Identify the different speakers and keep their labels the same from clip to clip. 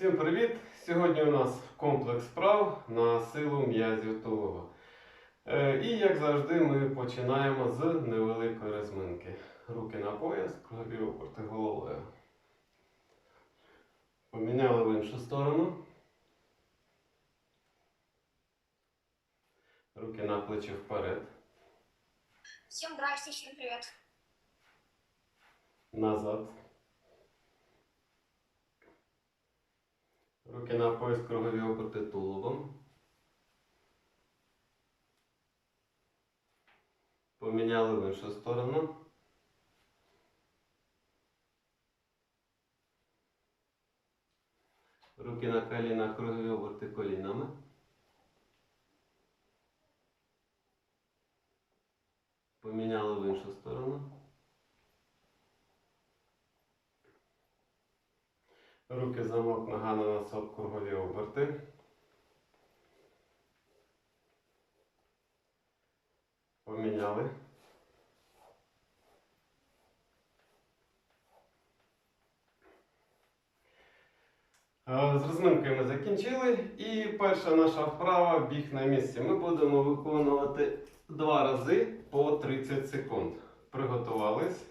Speaker 1: Всім привіт! Сьогодні у нас комплекс вправ на силу м'язів тулова. Е, І як завжди, ми починаємо з невеликої розминки. Руки на пояс, кругові оберти головою. Поміняли в іншу сторону. Руки на плечі вперед.
Speaker 2: Всем здрасте, всем привет.
Speaker 1: Назад. Руки на пояс, кругові оберти тулубом. Поміняли в іншу сторону. Руки на колінах, кругові оберти колінами. Поміняли в іншу сторону. Руки замок, нога на носок, кругові оберти. Поміняли. Е, З розминкою ми закінчили. І перша наша вправа біг на місці. Ми будемо виконувати два рази по 30 секунд. Приготувались.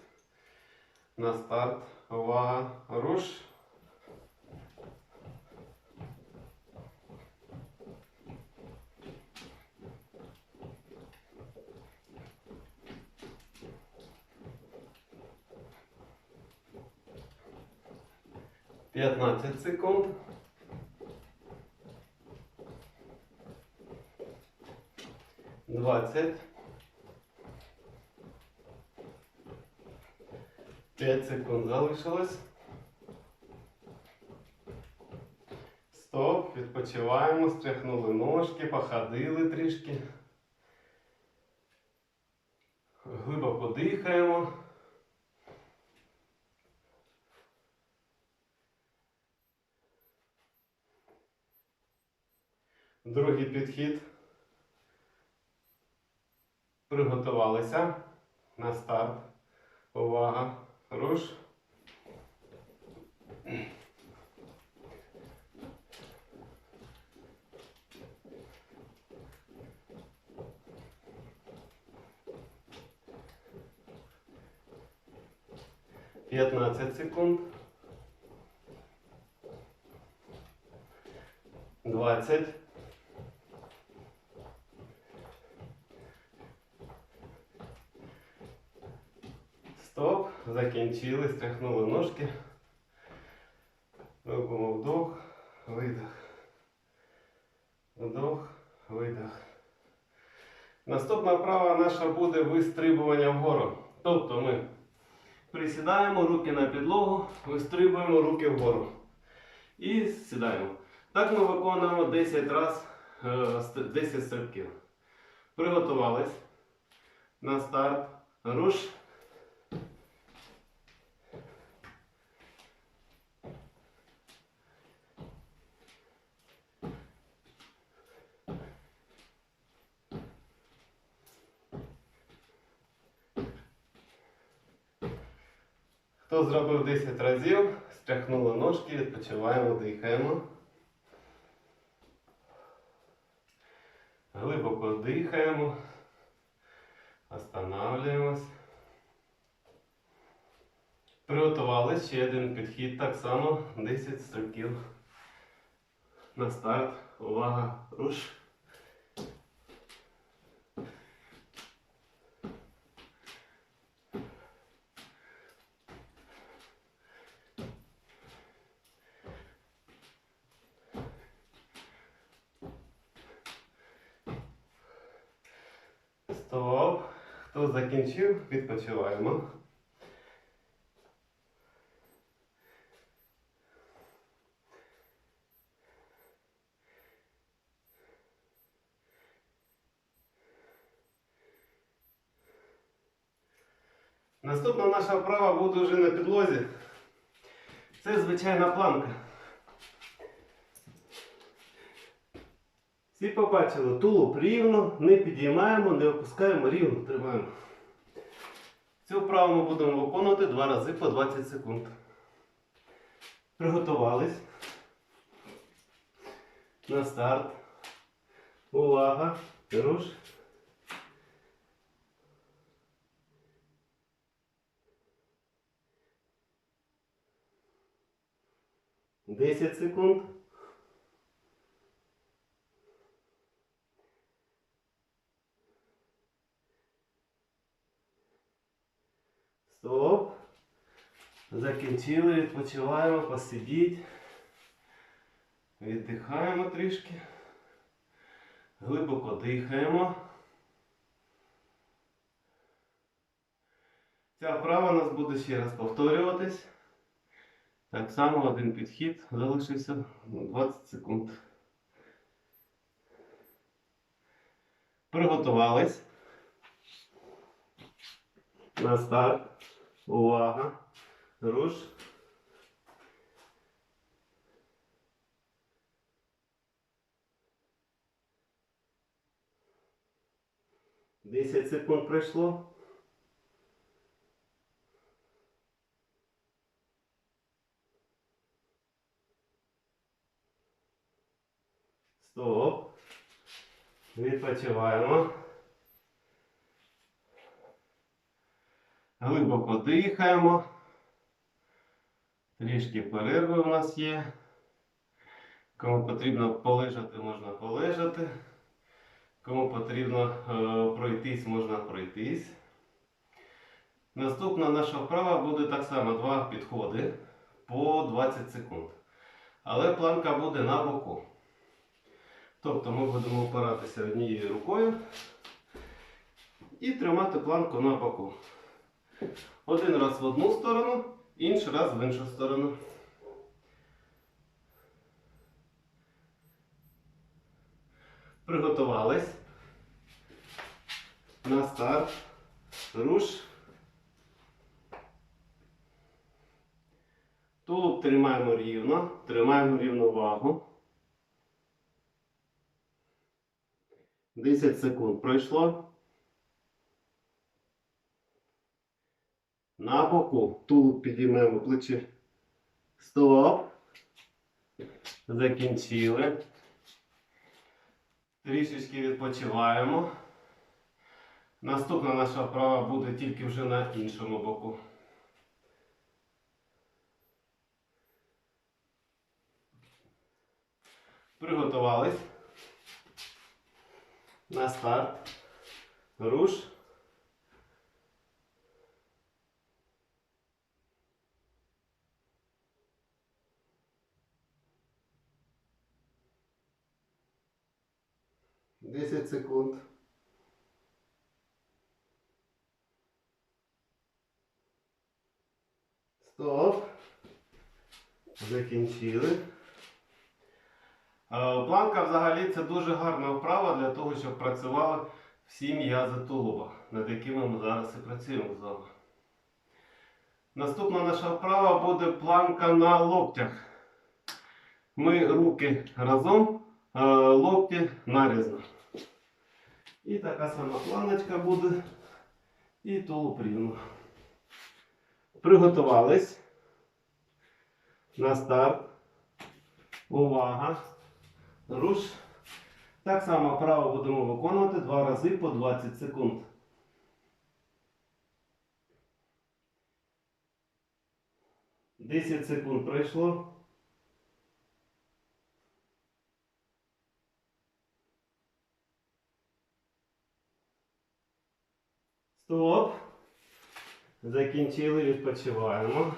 Speaker 1: На старт. Увага. Руш. П'ятнадцять секунд. Двадцять. П'ять секунд залишилось. Стоп, відпочиваємо, стряхнули ножки, походили трішки. Глибоко дихаємо. Другий підхід. Приготувалися на старт. Увага. Руш. П'ятнадцять секунд. Двадцять. Стоп. Закінчили, стряхнули ножки. Робимо вдох, видох. Вдох, видох. Наступна вправа наша буде вистрибування вгору. Тобто ми присідаємо, руки на підлогу, вистрибуємо руки вгору. І сідаємо. Так ми виконуємо 10 разів 10 стрибків. Приготувались. На старт. Руш. Хто зробив 10 разів, стряхнули ножки, відпочиваємо, дихаємо. Глибоко дихаємо. Останавливаємось. Приготували ще один підхід, так само 10 стрибків. На старт. Увага, руш. Стоп. Хто закінчив, відпочиваємо. Наступна наша вправа буде вже на підлозі. Це звичайна планка. Всі побачили, тулуб рівно, не підіймаємо, не опускаємо, рівно тримаємо. Цю вправу ми будемо виконувати два рази по 20 секунд. Приготувались. На старт. Увага. Руш. Десять секунд. Стоп. Закінчили, відпочиваємо, посидіть. Віддихаємо трішки. Глибоко дихаємо. Ця вправа у нас буде ще раз повторюватись. Так само один підхід залишився 20 секунд. Приготувались. На старт. Увага. Руш. Десять секунд пройшло. Стоп. Відпочиваємо. Глибоко дихаємо. Трішки перерви у нас є. Кому потрібно полежати, можна полежати. Кому потрібно е, пройтись, можна пройтись. Наступна наша вправа буде так само два підходи по 20 секунд. Але планка буде на боку. Тобто ми будемо опиратися однією рукою і тримати планку на боку. Один раз в одну сторону, інший раз в іншу сторону. Приготувались. На старт. Руш. Тулуб тримаємо рівно, тримаємо рівновагу. 10 секунд пройшло. На боку тулуб підіймемо плечі. Стоп. Закінчили. Трішечки відпочиваємо. Наступна наша вправа буде тільки вже на іншому боку. Приготувались. На старт. Руш. Десять секунд. Стоп. Закінчили. Е, Планка взагалі це дуже гарна вправа для того, щоб працювали всі м'язи тулуба, над якими ми зараз і працюємо з вами. Наступна наша вправа буде планка на локтях. Ми руки разом, е, локті нарізно. І така сама планочка буде. І тулуб. Приготувались. На старт. Увага. Руш. Так само вправо будемо виконувати два рази по 20 секунд. Десять секунд пройшло. Стоп. Закінчили, відпочиваємо.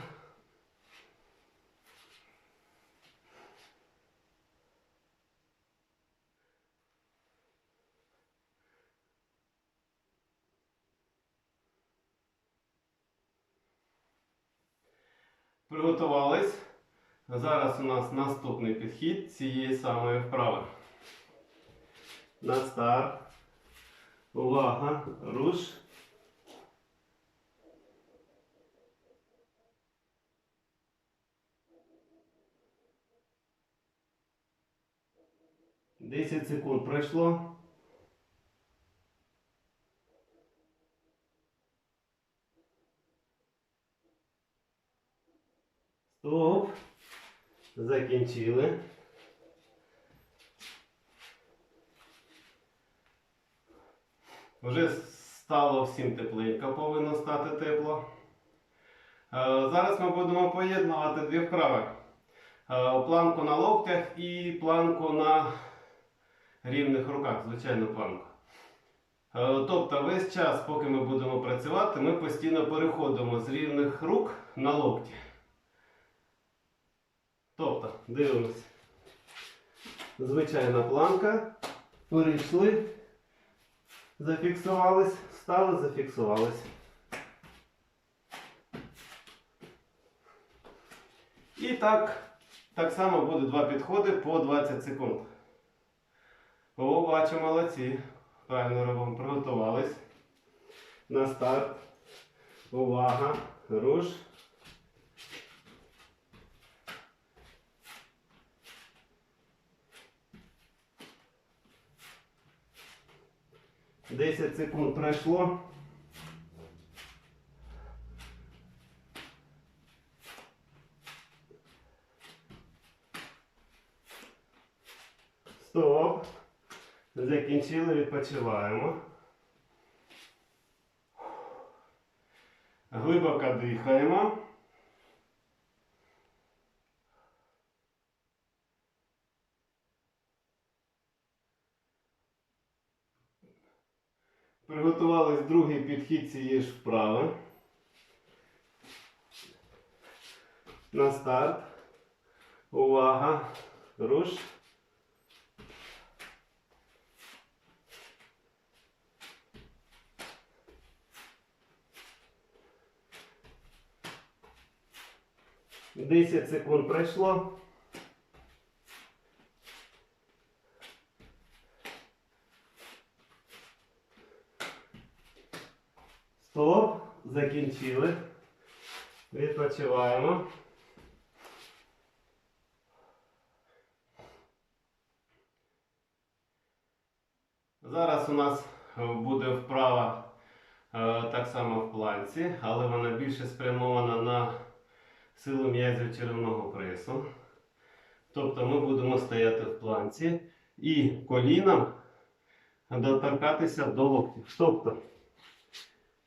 Speaker 1: Приготувались. Зараз у нас наступний підхід цієї самої вправи. На старт. Увага. Руш. 10 секунд пройшло. Стоп. Закінчили. Вже стало всім тепленько, повинно стати тепло. Е, зараз ми будемо поєднувати дві вправи. Е, планку на локтях і планку на рівних руках, звичайну планку. Е, Тобто весь час, поки ми будемо працювати, ми постійно переходимо з рівних рук на локті. Тобто, дивимось. Звичайна планка. Перейшли, зафіксувались, стали, зафіксувались. І так, так само буде два підходи по 20 секунд. О, бачу, молодці. Правильно робимо, приготувались. На старт. Увага. Руш. Десять секунд пройшло. Стоп. Закінчили, відпочиваємо. Глибоко дихаємо. Приготувались другий підхід цієї ж вправи. На старт. Увага. Руш. Десять секунд пройшло. Стоп. Закінчили. Відпочиваємо. Зараз у нас е, буде вправа е, так само в планці, але вона більше спрямована на силу м'язів черевного пресу. Тобто ми будемо стояти в планці і коліном доторкатися до локтів. Тобто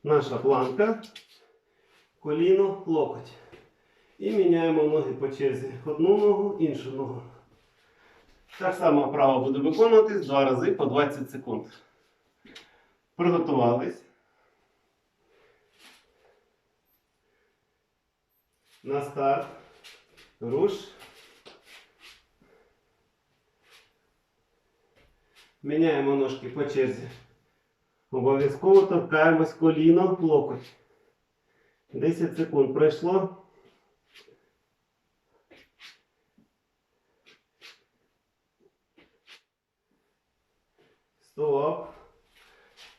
Speaker 1: наша планка, коліно, локоть. І міняємо ноги по черзі. Одну ногу, іншу ногу. Так само вправо буде виконуватись два рази по 20 секунд. Приготувались. На старт. Руш. Міняємо ножки по черзі. Обов'язково торкаємось коліно, локоть. 10 секунд пройшло. Стоп.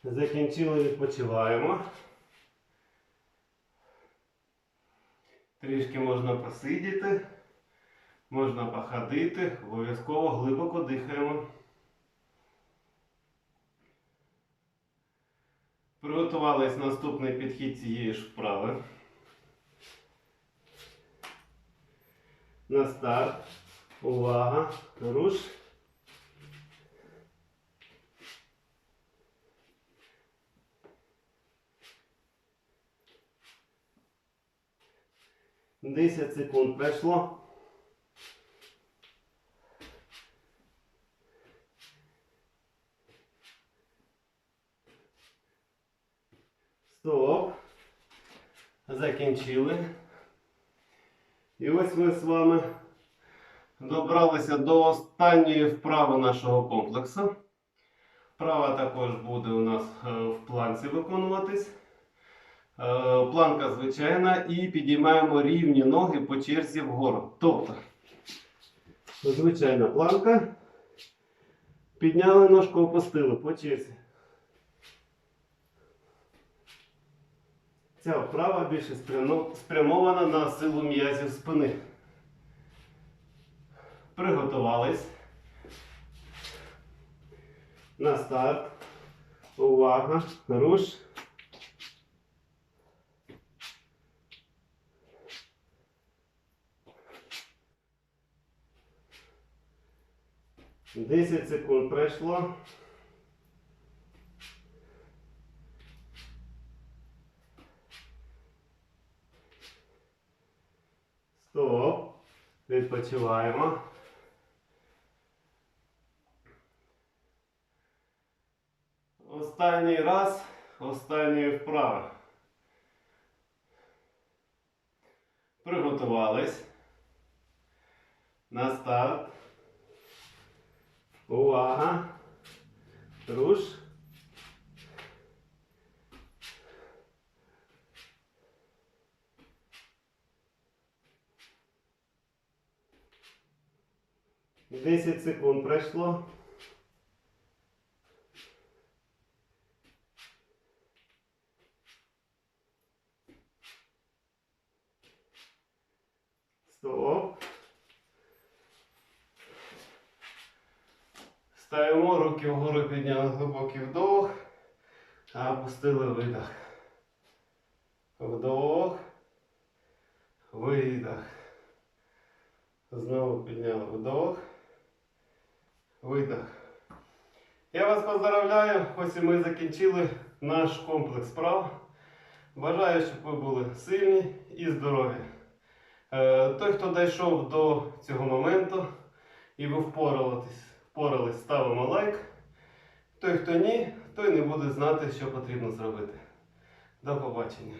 Speaker 1: Закінчили, відпочиваємо. Трішки можна посидіти, можна походити, обов'язково глибоко дихаємо. Приготувались наступний підхід цієї ж вправи. На старт. Увага. Руш. Десять секунд пройшло. Стоп. Закінчили. І ось ми з вами добралися до останньої вправи нашого комплексу. Вправа також буде у нас е, в планці виконуватись. Е, Планка звичайна і підіймаємо рівні ноги по черзі вгору. Тобто, звичайна планка. Підняли ножку, опустили по черзі. Ця вправа більше спрямована на силу м'язів спини. Приготувались. На старт. Увага. Руш. 10 секунд пройшло. Стоп. Відпочиваємо. Останній раз, останньої вправи. Приготувались на старт. Увага. Руш. Десять секунд пройшло. Стоп. Ставимо руки вгору, підняли глибокий вдох. А опустили видох. Вдох. Видох. Знову підняли вдох. Видох. Я вас поздравляю. Ось і ми закінчили наш комплекс справ. Бажаю, щоб ви були сильні і здорові. Е, Той, хто дійшов до цього моменту і ви впорались, впорались, ставимо лайк. Той, хто ні, той не буде знати, що потрібно зробити. До побачення.